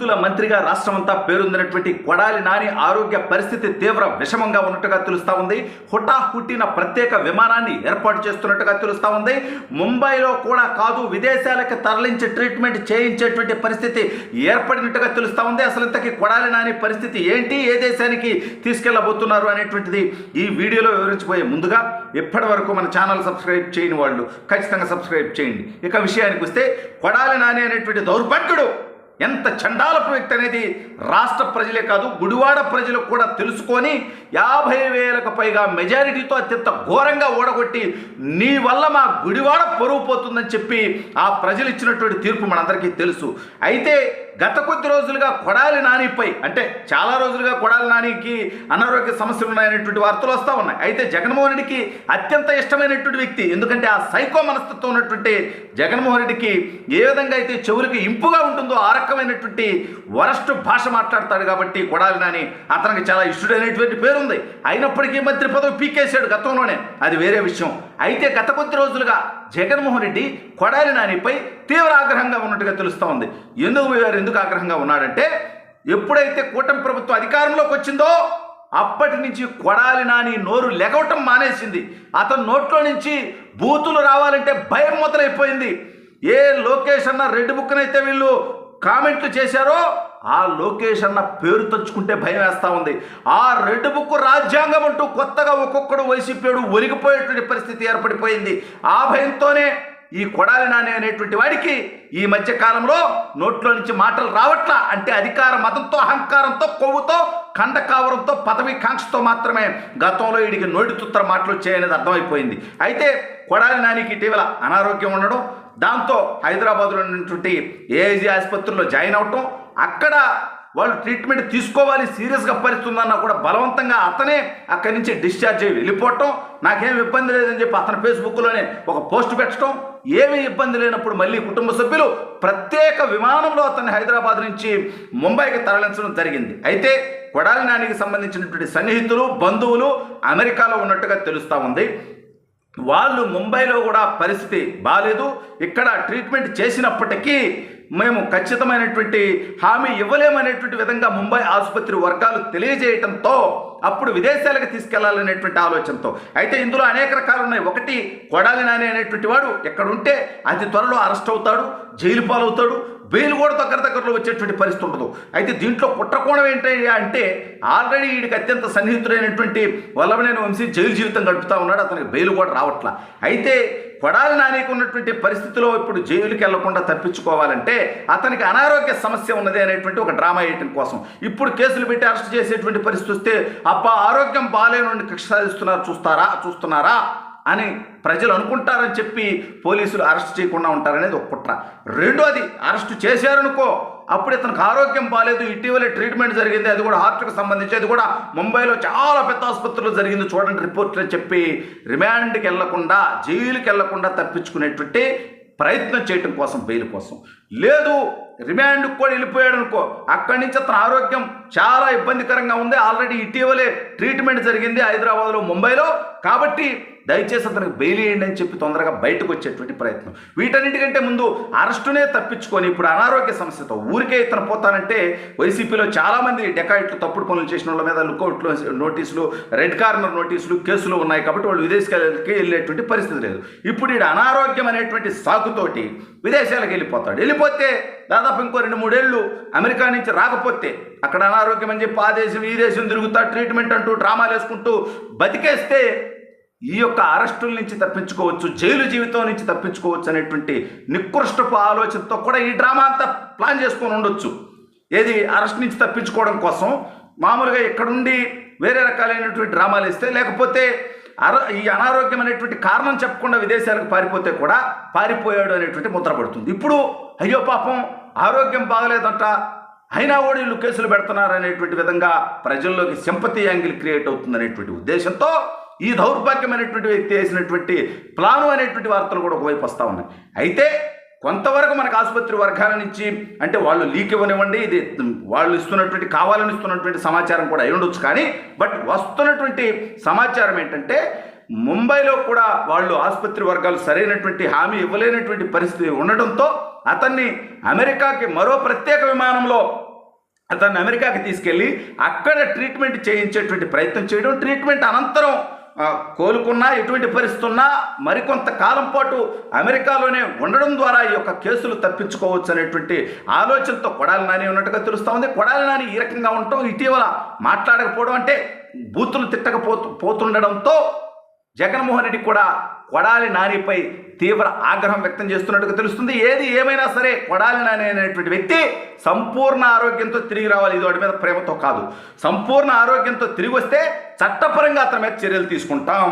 గుత్తుల మంత్రిగా రాష్ట్రమంతా పేరొందినటువంటి కొడాలి నాని ఆరోగ్య పరిస్థితి తీవ్ర విషమంగా ఉన్నట్టుగా తెలుస్తా ఉంది. హుటా హుట్టిన ప్రత్యేక విమానాన్ని ఏర్పాటు చేస్తున్నట్టుగా తెలుస్తా ఉంది. ముంబైలో కూడా కాదు విదేశాలకు తరలించి ట్రీట్మెంట్ చేయించేటువంటి పరిస్థితి ఏర్పడినట్టుగా తెలుస్తా ఉంది. అసలు ఇంతకీ కొడాలి నాని పరిస్థితి ఏంటి? ఏ దేశానికి తీసుకెళ్ళబోతున్నారు అనేటువంటిది ఈ వీడియోలో వివరించబోయే ముందుగా ఇప్పటి వరకు మన ఛానల్ సబ్స్క్రైబ్ చేయని వాళ్ళు ఖచ్చితంగా సబ్స్క్రైబ్ చేయండి. ఇక విషయానికి వస్తే కొడాలి నాని అనేటువంటి దౌర్భాగ్యుడు ఎంత చండాలపు వ్యక్తి అనేది రాష్ట్ర ప్రజలే కాదు గుడివాడ ప్రజలకు కూడా తెలుసుకొని యాభై వేలకు పైగా మెజారిటీతో అత్యంత ఘోరంగా ఓడగొట్టి నీ వల్ల మా గుడివాడ పరువు పోతుందని చెప్పి ఆ ప్రజలు ఇచ్చినటువంటి తీర్పు మనందరికీ తెలుసు. అయితే గత కొద్ది రోజులుగా కొడాలి నానిపై అంటే చాలా రోజులుగా కొడాలి నానికి అనారోగ్య సమస్యలు ఉన్నాయనేటువంటి వార్తలు వస్తూ ఉన్నాయి. అయితే జగన్మోహన్ రెడ్డికి అత్యంత ఇష్టమైనటువంటి వ్యక్తి ఎందుకంటే ఆ సైకో మనస్తత్వం ఉన్నటువంటి జగన్మోహన్ రెడ్డికి ఏ విధంగా అయితే చెవులకి ఇంపుగా ఉంటుందో ఆ రకమైనటువంటి వరస్ట్ భాష మాట్లాడతాడు కాబట్టి కొడాలి నాని అతనికి చాలా ఇష్టడైనటువంటి పేరుంది. అయినప్పటికీ మంత్రి పదవి పీకేశాడు గతంలోనే. అది వేరే విషయం. అయితే గత కొద్ది రోజులుగా జగన్మోహన్ రెడ్డి కొడాలి నానిపై తీవ్ర ఆగ్రహంగా ఉన్నట్టుగా తెలుస్తూ ఉంది. ఎందుకు వీరు ఎందుకు ఆగ్రహంగా ఉన్నాడంటే ఎప్పుడైతే కూటమి ప్రభుత్వం అధికారంలోకి వచ్చిందో అప్పటి నుంచి కొడాలి నాని నోరు లెగవటం మానేసింది. అతని నోట్లో నుంచి బూతులు రావాలంటే భయం మొదలైపోయింది. ఏ లోకేష్ అన్న రెడ్ బుక్నైతే వీళ్ళు కామెంట్లు చేశారో ఆ లోకేష్ అన్న పేరు తలుచుకుంటే భయం వేస్తూ ఉంది. ఆ రెడ్ బుక్ రాజ్యాంగం అంటూ కొత్తగా ఒక్కొక్కడు వైసీపీడు ఒరిగిపోయేటువంటి పరిస్థితి ఏర్పడిపోయింది. ఆ భయంతోనే ఈ కొడాలి నాని అనేటువంటి వాడికి ఈ మధ్య కాలంలో నోట్లో నుంచి మాటలు రావట్లా అంటే అధికార మతంతో అహంకారంతో కొవ్వుతో కండకావరంతో పదవి కాంక్షతో మాత్రమే గతంలో వీడికి నోటి తుత్తర మాటలు వచ్చాయనేది అర్థమైపోయింది. అయితే కొడాలి నానికి ఇటీవల అనారోగ్యం ఉండడం దాంతో హైదరాబాద్లో ఉన్నటువంటి ఏఐజీ ఆసుపత్రిలో జాయిన్ అవటం అక్కడ వాళ్ళు ట్రీట్మెంట్ తీసుకోవాలి సీరియస్గా పరిస్తుందన్నా కూడా బలవంతంగా అతనే అక్కడి నుంచి డిశ్చార్జ్ అయ్యి వెళ్ళిపోవటం నాకేం ఇబ్బంది లేదని చెప్పి అతని ఫేస్బుక్లోనే ఒక పోస్ట్ పెట్టడం ఏమీ ఇబ్బంది లేనప్పుడు మళ్ళీ కుటుంబ సభ్యులు ప్రత్యేక విమానంలో అతన్ని హైదరాబాద్ నుంచి ముంబైకి తరలించడం జరిగింది. అయితే కొడాలి నానికి సంబంధించినటువంటి సన్నిహితులు బంధువులు అమెరికాలో ఉన్నట్టుగా తెలుస్తూ ఉంది. వాళ్ళు ముంబైలో కూడా పరిస్థితి బాగాలేదు ఇక్కడ ట్రీట్మెంట్ చేసినప్పటికీ మేము ఖచ్చితమైనటువంటి హామీ ఇవ్వలేమనేటువంటి విధంగా ముంబై ఆసుపత్రి వర్గాలు తెలియజేయటంతో అప్పుడు విదేశాలకు తీసుకెళ్ళాలనేటువంటి ఆలోచనతో. అయితే ఇందులో అనేక రకాలు ఉన్నాయి. ఒకటి కొడాలి నాని అనేటువంటి వాడు ఎక్కడుంటే అతి త్వరలో అరెస్ట్ అవుతాడు జైలు పాలవుతాడు బెయిల్ కూడా దగ్గర దగ్గరలో వచ్చేటువంటి పరిస్థితి ఉండదు. అయితే దీంట్లో కుట్రకోణం ఏంటి అంటే ఆల్రెడీ వీడికి అత్యంత సన్నిహితుడైనటువంటి వల్లభనేని వంశీ జైలు జీవితం గడుపుతా ఉన్నాడు అతనికి బెయిల్ కూడా రావట్లా. అయితే కొడాలి నానికి ఉన్నటువంటి పరిస్థితిలో ఇప్పుడు జైలుకి వెళ్ళకుండా తప్పించుకోవాలంటే అతనికి అనారోగ్య సమస్య ఉన్నది అనేటువంటి ఒక డ్రామా వేయటం కోసం. ఇప్పుడు కేసులు పెట్టి అరెస్ట్ చేసేటువంటి పరిస్థితి వస్తే అబ్బా ఆరోగ్యం బాగాలేని కక్ష సాధిస్తున్నారు చూస్తారా చూస్తున్నారా అని ప్రజలు అనుకుంటారని చెప్పి పోలీసులు అరెస్ట్ చేయకుండా ఉంటారనేది ఒక కుట్ర. రెండోది అరెస్ట్ చేశారనుకో అప్పుడు ఇతనికి ఆరోగ్యం బాగాలేదు ఇటీవలే ట్రీట్మెంట్ జరిగింది. అది కూడా హార్ట్కి సంబంధించి. అది కూడా ముంబైలో చాలా పెద్ద ఆసుపత్రిలో జరిగింది చూడండి రిపోర్ట్ అని చెప్పి. రిమాండ్కి వెళ్ళకుండా జైలుకి వెళ్ళకుండా తప్పించుకునేటువంటి ప్రయత్నం చేయటం కోసం బెయిల్ కోసం. లేదు రిమాండ్కి కూడా వెళ్ళిపోయాడు అనుకో. అక్కడి నుంచి అతని ఆరోగ్యం చాలా ఇబ్బందికరంగా ఉంది. ఆల్రెడీ ఇటీవలే ట్రీట్మెంట్ జరిగింది హైదరాబాద్లో ముంబైలో. కాబట్టి దయచేసి అతనికి బెయిల్ వేయండి అని చెప్పి తొందరగా బయటకు వచ్చేటువంటి ప్రయత్నం. వీటన్నిటికంటే ముందు అరెస్టునే తప్పించుకొని ఇప్పుడు అనారోగ్య సమస్యతో ఊరికే ఇతను పోతానంటే వైసీపీలో చాలామంది డెకాయిట్లు తప్పుడు పనులు చేసిన వాళ్ళ మీద లుకౌట్లు నోటీసులు రెడ్ కార్నర్ నోటీసులు కేసులు ఉన్నాయి కాబట్టి వాళ్ళు విదేశాలకి వెళ్ళేటువంటి పరిస్థితి లేదు. ఇప్పుడు ఈ అనారోగ్యం అనేటువంటి సాకుతోటి విదేశాలకు వెళ్ళిపోతాడు. వెళ్ళిపోతే దాదాపు ఇంకో రెండు మూడేళ్ళు అమెరికా నుంచి రాకపోతే అక్కడ అనారోగ్యం అని చెప్పి ఆ దేశం ఈ దేశం తిరుగుతా ట్రీట్మెంట్ అంటూ డ్రామాలు వేసుకుంటూ బతికేస్తే ఈ యొక్క అరెస్టుల నుంచి తప్పించుకోవచ్చు జైలు జీవితం నుంచి తప్పించుకోవచ్చు అనేటువంటి నికృష్టపు ఆలోచనతో కూడా ఈ డ్రామా అంతా ప్లాన్ చేసుకొని ఉండొచ్చు. ఏది అరెస్ట్ నుంచి తప్పించుకోవడం కోసం మామూలుగా ఇక్కడుండి వేరే రకాలైనటువంటి డ్రామాలు ఇస్తే లేకపోతే అర ఈ అనారోగ్యం అనేటువంటి కారణం చెప్పకుండా విదేశాలకు పారిపోతే కూడా పారిపోయాడు అనేటువంటి ముద్ర పడుతుంది. ఇప్పుడు అయ్యో పాపం ఆరోగ్యం బాగలేదంట అయినా కూడా వీళ్ళు కేసులు పెడుతున్నారు అనేటువంటి విధంగా ప్రజల్లోకి సింపతి యాంగిల్ క్రియేట్ అవుతుంది అనేటువంటి ఉద్దేశంతో ఈ దౌర్భాగ్యమైనటువంటి వ్యక్తి వేసినటువంటి ప్లాను అనేటువంటి వార్తలు కూడా ఒకవైపు వస్తూ ఉన్నాయి. అయితే కొంతవరకు మనకు ఆసుపత్రి వర్గాల నుంచి అంటే వాళ్ళు లీక్ ఇవ్వనివ్వండి ఇది వాళ్ళు ఇస్తున్నటువంటి కావాలని ఇస్తున్నటువంటి సమాచారం కూడా అయి ఉండొచ్చు కానీ బట్ వస్తున్నటువంటి సమాచారం ఏంటంటే ముంబైలో కూడా వాళ్ళు ఆసుపత్రి వర్గాలు సరైనటువంటి హామీ ఇవ్వలేనటువంటి పరిస్థితి ఉండడంతో అతన్ని అమెరికాకి మరో ప్రత్యేక విమానంలో అతన్ని అమెరికాకి తీసుకెళ్ళి అక్కడ ట్రీట్మెంట్ చేయించేటువంటి ప్రయత్నం చేయడం ట్రీట్మెంట్ అనంతరం కోలుకున్నా ఎటువంటి పరిస్థితి ఉన్నా మరికొంత కాలం పాటు అమెరికాలోనే ఉండడం ద్వారా ఈ యొక్క కేసులు తప్పించుకోవచ్చు అనేటువంటి ఆలోచనతో కొడాలి నాని ఉన్నట్టుగా తెలుస్తూ ఉంది. కొడాలి నాని ఈ రకంగా ఉండటం ఇటీవల మాట్లాడకపోవడం అంటే బూతులు తిట్టకపోతు పోతుండడంతో జగన్మోహన్ రెడ్డి కూడా కొడాలి నానిపై తీవ్ర ఆగ్రహం వ్యక్తం చేస్తున్నట్టుగా తెలుస్తుంది. ఏది ఏమైనా సరే కొడాలి నాని అనేటువంటి వ్యక్తి సంపూర్ణ ఆరోగ్యంతో తిరిగి రావాలి. ఇది వాడి మీద ప్రేమతో కాదు. సంపూర్ణ ఆరోగ్యంతో తిరిగి వస్తే చట్టపరంగా అతని మీద చర్యలు తీసుకుంటాం.